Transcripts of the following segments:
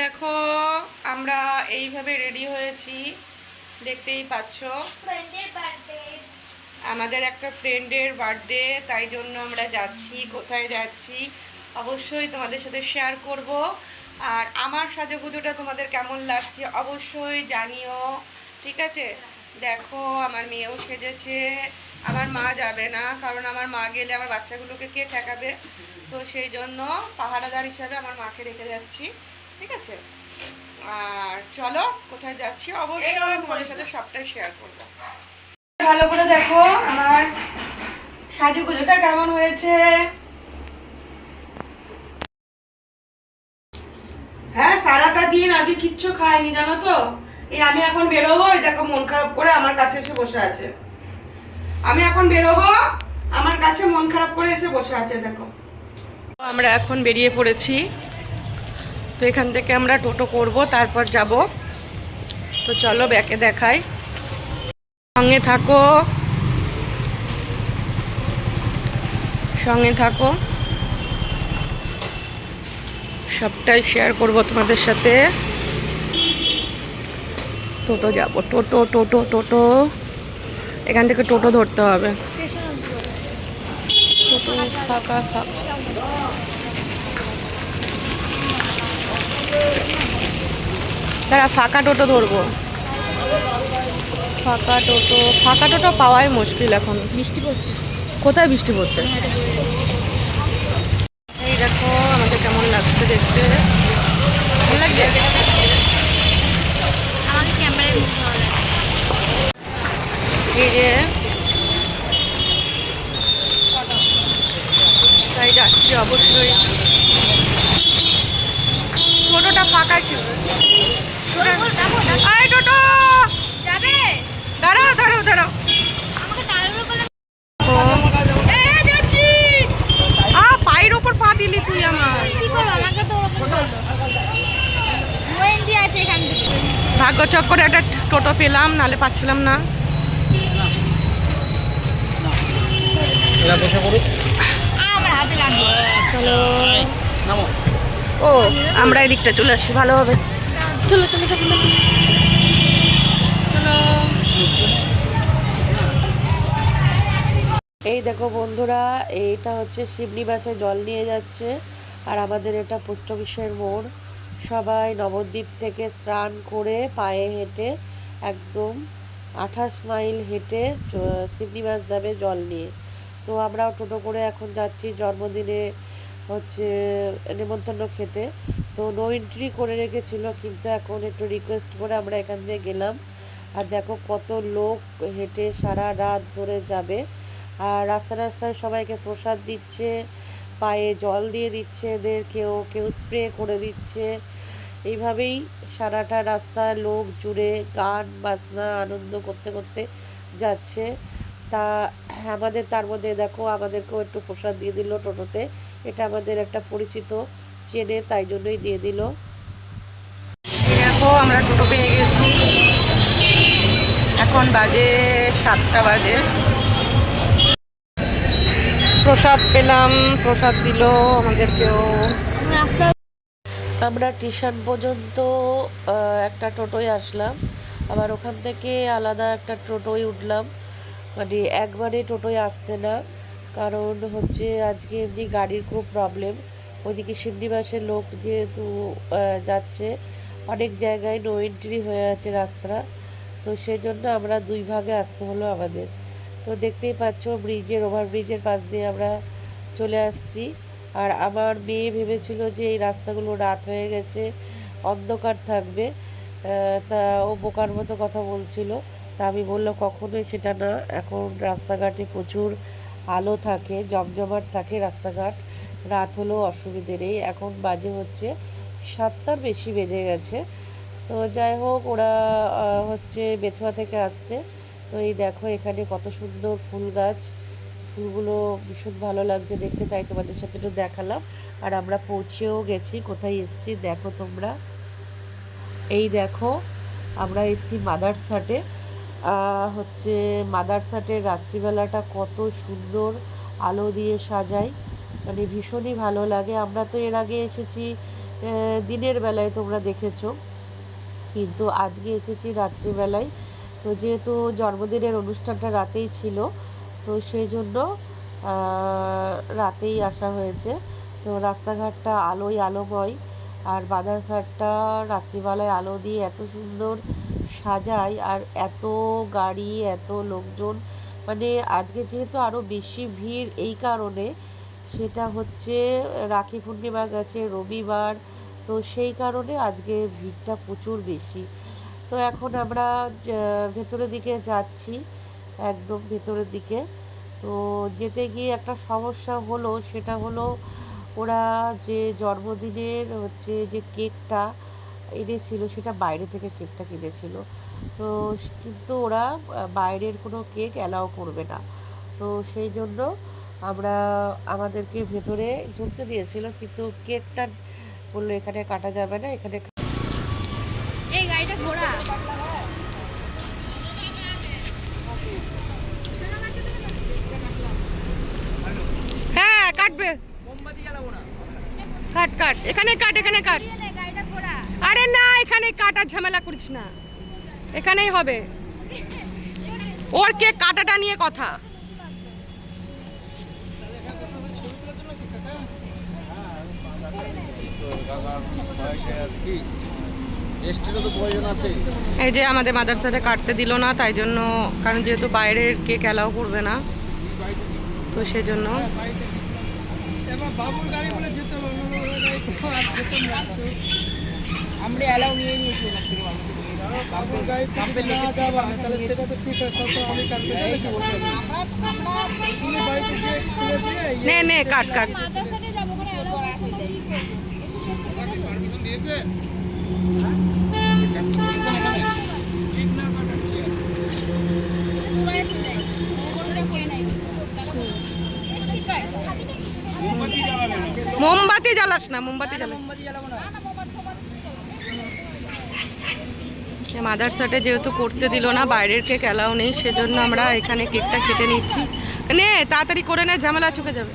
দেখো আমরা এইভাবে রেডি হয়েছি। দেখতেই পাচ্ছ। আমাদের একটা ফ্রেন্ডের বার্থডে তাই জন্য আমরা যাচ্ছি কোথায় যাচ্ছি অবশ্যই তোমাদের সাথে শেয়ার করব। আর আমার সাজুগুজুটা তোমাদের কেমন লাগছে অবশ্যই জানিও ঠিক আছে? দেখো আমার মেয়েও সেজেছে। আমার মা যাবে না কারণ আমার মা গেলে আমার বাচ্চাগুলোকে কে ঠেকাবে? তো সেই জন্য পাহারাদার হিসাবে আমার মাকে রেখে যাচ্ছি। ঠিক আছে? আর চলো কোথায় যাচ্ছি? অবশ্যই তোমাদের সাথে সবটাই শেয়ার করব। ভালো করে দেখো আমার সাজুগুজোটা কেমন হয়েছে? হ্যাঁ সারাটা দিন আজকে কিচ্ছু খাইনি জানো তো? এই আমি এখন বেরোবো এই দেখো মন খারাপ করে আমার কাছে এসে বসে আছে। আমি এখন বেরোবো আমার কাছে মন খারাপ করে এসে বসে আছে দেখো। আমরা এখন বেরিয়ে পড়েছি। তো এখান থেকে আমরা টোটো করব তারপর যাব। তো চলো ব্যাকে দেখাই। সঙ্গে থাকো। সঙ্গে থাকো। সবটাই শেয়ার করব তোমাদের সাথে। টোটো যাব। টোটো টোটো টোটো। এখান থেকে টোটো ধরতে হবে। টোটো ফাঁকা ফাঁকা তারা ফাঁকা টোটো ধরবো। ফাঁকা টোটো ফাঁকা টোটো পাওয়াই মুশকিল এখন। বৃষ্টি পড়ছে। কোথায় বৃষ্টি পড়ছে? এই দেখো আমাদের কেমন লাগছে দেখতে। ভালো লাগছে? এই যে তাই যাচ্ছি অবশ্যই। ফাঁকা ছিল। টোটো! যাবে? দাঁড়াও দাঁড়াও দাঁড়াও। পায়ের ওপর পা দিলি তুই আমার। ভাগ্য চক্করে একটা টোটো পেলাম নালে পাচ্ছিলাম না। চলো। নামো। ও আমরা এই দিকটা চলে আসি ভালো হবে। চলো চলো চলো এই দেখো বন্ধুরা এইটা হচ্ছে শিবনি বাসে জল নিয়ে যাচ্ছে আর আমাদের এটা পোস্ট অফিসের মোড়। সবাই নবদ্বীপ থেকে স্নান করে পায়ে হেঁটে একদম আঠাশ মাইল হেঁটে চ- শিবনি বাস যাবে জল নিয়ে। তো আমরাও টোটো করে এখন যাচ্ছি জন্মদিনে হচ্ছে নেমন্তন্ন খেতে। তো নো এন্ট্রি করে রেখেছিল, কিন্তু এখন একটু রিকোয়েস্ট করে আমরা এখান দিয়ে গেলাম। আর দেখো কত লোক হেঁটে সারা রাত ধরে যাবে। আর রাস্তা রাস্তায় সবাইকে প্রসাদ দিচ্ছে, পায়ে জল দিয়ে দিচ্ছে এদের, কেউ কেউ স্প্রে করে দিচ্ছে। এইভাবেই সারাটা রাস্তা লোক জুড়ে গান, বাজনা, আনন্দ করতে করতে যাচ্ছে। তা আমাদের তার মধ্যে দেখো আমাদেরকেও একটু প্রসাদ দিয়ে দিল টোটোতে। এটা আমাদের একটা পরিচিত চেনে তাই জন্যই দিয়ে দিল। দেখো আমরা টোটো পেয়ে গেছি। এখন বাজে সাতটা বাজে। প্রসাদ পেলাম প্রসাদ দিল আমাদেরকেও। আমরা স্টেশন পর্যন্ত একটা টোটোয় আসলাম। আবার ওখান থেকে আলাদা একটা টোটোয় উঠলাম। মানে একবারে টোটোয় আসছে না। কারণ হচ্ছে আজকে এমনি গাড়ির খুব প্রবলেম ওইদিকে শিমনিবাসের লোক যেহেতু যাচ্ছে, অনেক জায়গায় নো এন্ট্রি হয়ে আছে রাস্তা। তো সেই জন্য আমরা দুই ভাগে আসতে হলো আমাদের। তো দেখতেই পাচ্ছ ব্রিজের ওভার ব্রিজের পাশ দিয়ে আমরা চলে আসছি। আর আমার মেয়ে ভেবেছিল যে এই রাস্তাগুলো রাত হয়ে গেছে, অন্ধকার থাকবে। তা ও বোকার মতো কথা বলছিল। তা আমি বলল কখনোই সেটা না। এখন রাস্তাঘাটে প্রচুর আলো থাকে, জমজমাট থাকে রাস্তাঘাট। রাত হলেও অসুবিধে নেই। এখন বাজে হচ্ছে সাতটার বেশি বেজে গেছে। তো যাই হোক, ওরা হচ্ছে বেথুয়া থেকে আসছে। তো এই দেখো এখানে কত সুন্দর ফুল গাছ। ফুলগুলো ভীষণ ভালো লাগছে দেখতে, তাই তোমাদের সাথে একটু দেখালাম। আর আমরা পৌঁছেও গেছি, কোথায় এসছি দেখো তোমরা। এই দেখো, আমরা এসছি মাদারসাটে। হচ্ছে মাদারসাটের রাত্রিবেলাটা কত সুন্দর আলো দিয়ে সাজায়। মানে ভীষণই ভালো লাগে। আমরা তো এর আগে এসেছি দিনের বেলায় তোমরা দেখেছ। কিন্তু আজকে এসেছি রাত্রিবেলায়। তো যেহেতু জন্মদিনের অনুষ্ঠানটা রাতেই ছিল, তো সেই জন্য রাতেই আসা হয়েছে। তো রাস্তাঘাটটা আলোয় আলোময়। আর বাজারঘাটটা রাত্রিবেলায় আলো দিয়ে এত সুন্দর সাজায় আর এত গাড়ি, এত লোকজন। মানে আজকে যেহেতু আরও বেশি ভিড় এই কারণে, সেটা হচ্ছে রাখি পূর্ণিমা গেছে, রবিবার, তো সেই কারণে আজকে ভিড়টা প্রচুর বেশি। তো এখন আমরা ভেতরের দিকে যাচ্ছি, একদম ভেতরের দিকে। তো যেতে গিয়ে একটা সমস্যা হলো, সেটা হলো ওরা যে জন্মদিনের হচ্ছে যে কেকটা এনেছিল সেটা বাইরে থেকে কেকটা কিনেছিল। তো কিন্তু ওরা বাইরের কোনো কেক অ্যালাউ করবে না। তো সেই জন্য আমরা আমাদেরকে ভেতরে ঢুকতে দিয়েছিল কিন্তু কেকটা বলল এখানে কাটা যাবে না এখানে এই গাড়িটা ঘোড়া। হ্যাঁ কাটবে। কাট কাট এখানে কাট এখানে কাট। আরে না, এখানে কাটার ঝামেলা করিস না। এখানেই হবে। ওর কেক কাটাটা নিয়ে কথা? এই যে আমাদের মাদ্রাসাটা কাটতে দিল না, তাই জন্য, কারণ যেহেতু বাইরের কেক অ্যালাউ করবে না, তো সেজন্য। বাবুর গাড়ি বলে যেতে আমরা অ্যালাউ নিয়ে নিয়েছি ওনার থেকে না যাবা তাহলে সেটা তো ঠিক আছে সব আমি কাটতে গেলে কি বলতে হবে? তুমি বাড়িতে গিয়ে খুলে দিয়ে ইয়ে নে নে কাট কাট মাদ্রাসাতে যাব ওখানে এলাও আছে মোমবাতি জ্বালাস না জ্বালাস মাদারসাটে যেহেতু করতে দিল না বাইরের কেক অ্যালাউ নেই সেজন্য আমরা এখানে কেকটা কেটে নিচ্ছি। নে তাড়াতাড়ি করে নে ঝামেলা চুকে যাবে।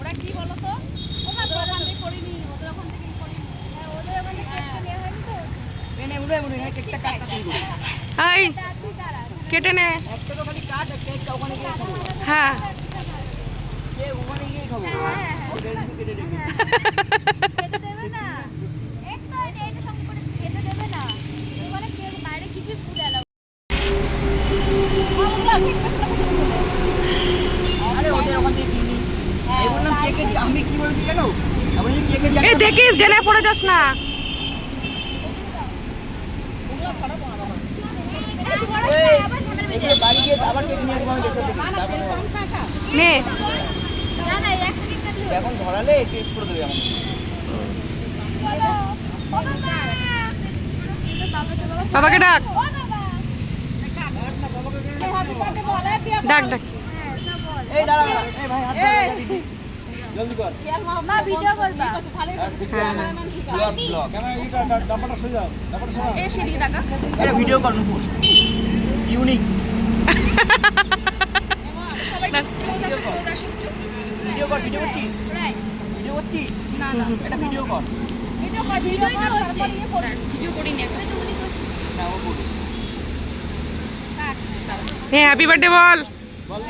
ওরা কি বলো এ দেখিস ডেনে পড়ে যাস না। এখন ধরালে টেস্ট করে দেবে বাবাকে ডাক। ডাক ডাক। এই দাঁড়া এই ভাই হাত জলদি কর। মা ভিডিও করবা। হ্যাঁ হ্যাঁ। ক্যামেরা সরে যাও সরে সেদিকে এটা ভিডিও কর নুপুর। ইউনিক সবাই ভিডিও কর ভিডিও করছিস? ভিডিও করছিস? না না। এটা ভিডিও কর। ভিডিও কর ভিডিও কর তারপর ইয়ে করবি। ভিডিও করি না ওই তো উনি তো। না ও কাট নে হ্যাপি বার্থডে বল বল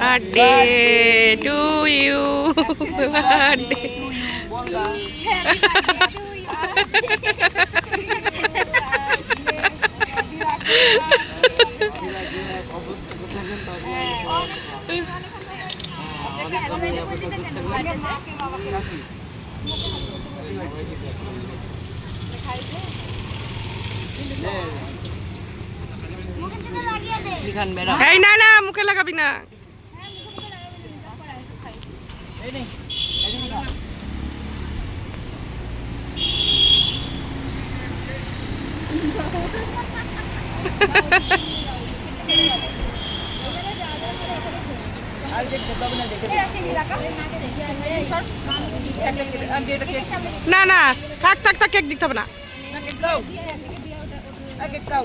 বার্থডে টু ইউ বার্থডে বল এই, না না, মুখে লাগাবি না। নে, না, থাক থাক থাক, কেক দিতে হবে না। না কেক দাও কেক দাও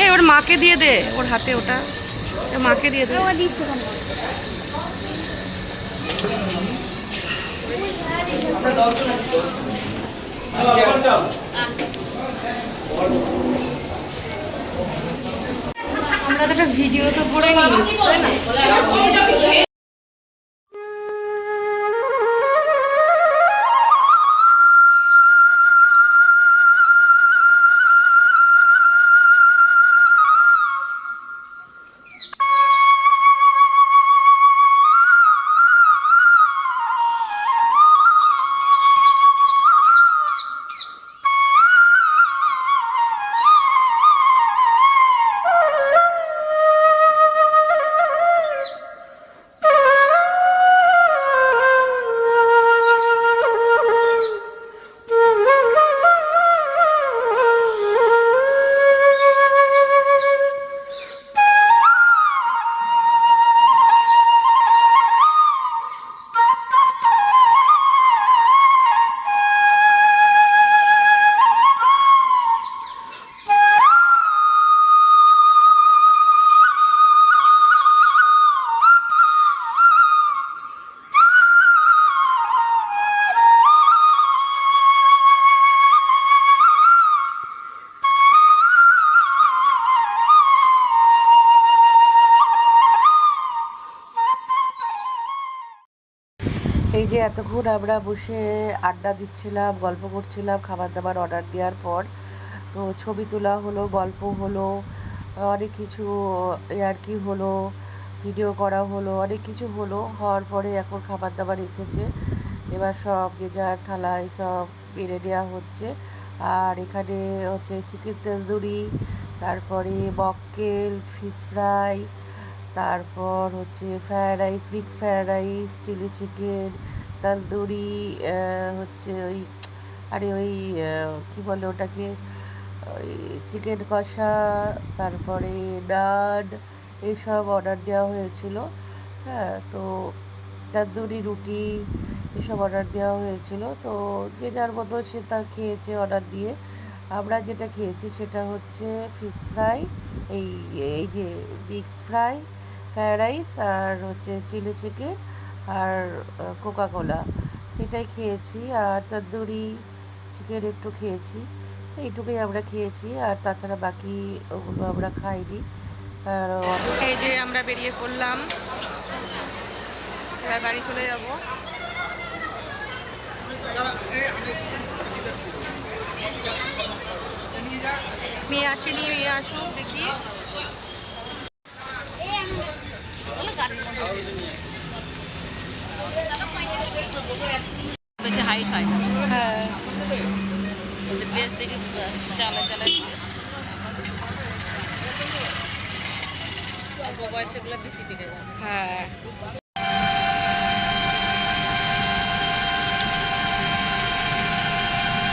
এই ওর মাকে দিয়ে দে ওর হাতে ওটা। মাকে দিয়ে দে। আমরা তো একটা ভিডিও তো করে যে এতক্ষণ আমরা বসে আড্ডা দিচ্ছিলাম, গল্প করছিলাম খাবার দাবার অর্ডার দেওয়ার পর, তো ছবি তোলা হলো, গল্প হলো, অনেক কিছু আর কি হলো ভিডিও করা হলো, অনেক কিছু হলো, হওয়ার পরে এখন খাবার দাবার এসেছে। এবার সব যে যার থালায় সব বেড়ে দেওয়া হচ্ছে। আর এখানে হচ্ছে চিকেন তন্দুরি, তারপরে বককেল ফিশ ফ্রাই তারপর হচ্ছে fried rice mix fried rice chilli chicken tandoori হচ্ছে ওই, আরে ওই কি বলে ওটাকে, ওই চিকেন কষা, তারপরে নান এইসব অর্ডার দেওয়া হয়েছিল। হ্যাঁ তো তন্দুরি রুটি, এসব অর্ডার দেওয়া হয়েছিল। তো যে যার মতো সে তা খেয়েছে অর্ডার দিয়ে। আমরা যেটা খেয়েছি সেটা হচ্ছে ফিশ ফ্রাই এই এই যে মিক্স ফ্রাই ফ্রায়েড রাইস আর হচ্ছে চিলি চিকেন আর কোকা কোলা এটাই খেয়েছি। আর তন্দুরি চিকেন একটু খেয়েছি। এইটুকুই আমরা খেয়েছি। আর তাছাড়া বাকি ওগুলো আমরা খাইনি। আর এই যে আমরা বেরিয়ে পড়লাম। এবার বাড়ি চলে যাব। মেয়ে আসেনি, মেয়ে আসুক, দেখি। বেশি হাইট হয় না। হ্যাঁ। ড্রেস দেখে বুঝতে পারছি চালা চালা বয়সেগুলো বেশি পেকে গেছে। হ্যাঁ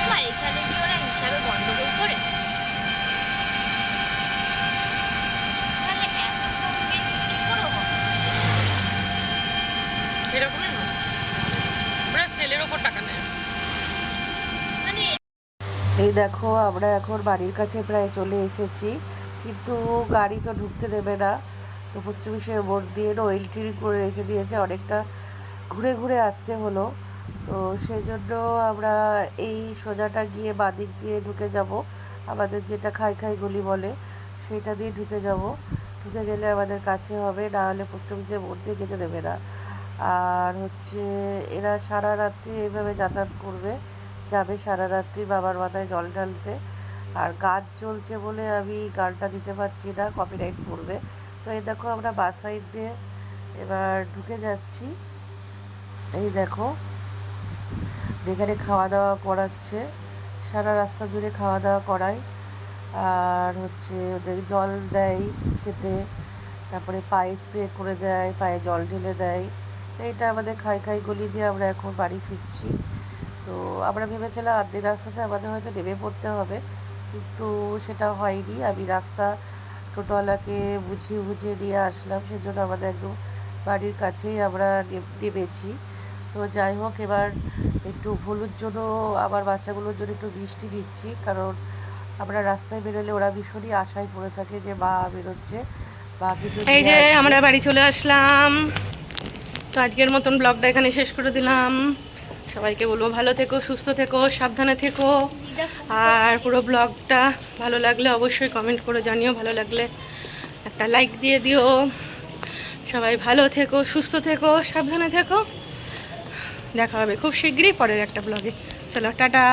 মা এখানে কি ওরা হিসাবে গন্ডগোল করে তাহলে এত কম বিল কি করে হবে? এরকমই হয় ওরা সেলের ওপর টাকা নেয় মানে এই দেখো, আমরা এখন বাড়ির কাছে প্রায় চলে এসেছি, কিন্তু গাড়ি তো ঢুকতে দেবে না। তো পোস্ট অফিসের মোড় দিয়ে অয়েল ট্রি করে রেখে দিয়েছে, অনেকটা ঘুরে ঘুরে আসতে হলো। তো সেই জন্য আমরা এই সোজাটা গিয়ে বাদিক দিয়ে ঢুকে যাব। আমাদের যেটা খাই খাই গলি বলে, সেটা দিয়ে ঢুকে যাব। ঢুকে গেলে আমাদের কাছে হবে, না হলে পোস্ট অফিসের মোড় দিয়ে যেতে দেবে না। আর হচ্ছে এরা সারা রাত্রি এইভাবে যাতায়াত করবে। যাবে সারা রাত্রি বাবার মাথায় জল ঢালতে। আর গাছ চলছে বলে আমি গানটা দিতে পারছি না কপিরাইট পড়বে তো এই দেখো আমরা বাস সাইড দিয়ে এবার ঢুকে যাচ্ছি। এই দেখো, এখানে খাওয়া দাওয়া করাচ্ছে, সারা রাস্তা জুড়ে খাওয়া দাওয়া করায়। আর হচ্ছে ওদের জল দেয় খেতে, তারপরে পায়ে স্প্রে করে দেয়, পায়ে জল ঢেলে দেয়। তো এটা আমাদের খাই খাই গলি দিয়ে আমরা এখন বাড়ি ফিরছি। তো আমরা ভেবেছিলাম আর্ধেক রাস্তাতে আমাদের হয়তো নেমে পড়তে হবে কিন্তু সেটা হয়নি। আমি রাস্তা টোটোওয়ালাকে বুঝিয়ে বুঝিয়ে নিয়ে আসলাম সেজন্য আমাদের একদম বাড়ির কাছেই আমরা নেম- নেমেছি। তো যাই হোক এবার একটু হলুদ জন্য আমার বাচ্চাগুলোর জন্য একটু মিষ্টি দিচ্ছি কারণ আমরা রাস্তায় বেরোলে ওরা ভীষণই আশায় পড়ে থাকে যে মা বেরোচ্ছে। বা কিছু এই যে আমরা বাড়ি চলে আসলাম। তো আজকের মতন ব্লগটা এখানে শেষ করে দিলাম। সবাইকে বলব ভালো থেকো, সুস্থ থেকো, সাবধানে থেকো। আর পুরো ব্লগটা ভালো লাগলে অবশ্যই কমেন্ট করে জানিও, ভালো লাগলে একটা লাইক দিয়ে দিও। সবাই ভালো থেকো, সুস্থ থেকো, সাবধানে থেকো। দেখা হবে খুব শীঘ্রই পরের একটা ব্লগে। চলো, টাটা।